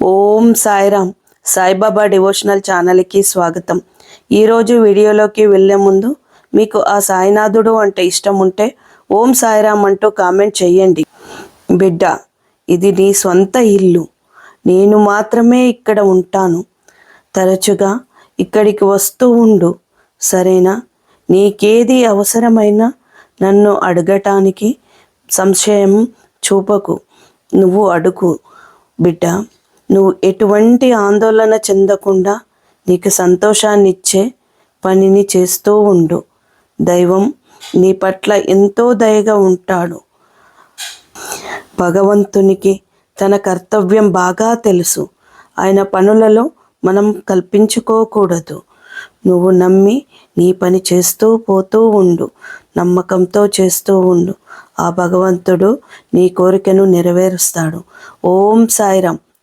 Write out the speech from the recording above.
ఓం Sairam. Saibaba devotional ఛానల్కి స్వాగతం. ఈరోజు వీడియోలోకి వెళ్ళే ముందు మీకు ఆ సాయినాథుడు అంటే ఇష్టం ఉంటే ఓం సాయిరామ్ అంటూ కామెంట్ చేయండి. బిడ్డ ఇది నీ సొంత ఇల్లు. నేను మాత్రమే ఇక్కడ ఉంటాను. తరచుగా ఇక్కడికి వస్తూ ఉండు. సరేనా? నీకేది అవసరమైనా నన్ను అడగటానికి సంశయం చూపకు. నువ్వు అడుగు బిడ్డ. నువ్వు ఎటువంటి ఆందోళన చెందకుండా నీకు సంతోషాన్నిచ్చే పనిని చేస్తూ ఉండు. దైవం నీ పట్ల ఎంతో దయగా ఉంటాడు. భగవంతునికి తన కర్తవ్యం బాగా తెలుసు. ఆయన పనులలో మనం కల్పించుకోకూడదు. నువ్వు నమ్మి నీ పని చేస్తూ పోతూ ఉండు. నమ్మకంతో చేస్తూ ఉండు. ఆ భగవంతుడు నీ కోరికను నెరవేరుస్తాడు. ఓం సాయిరామ్.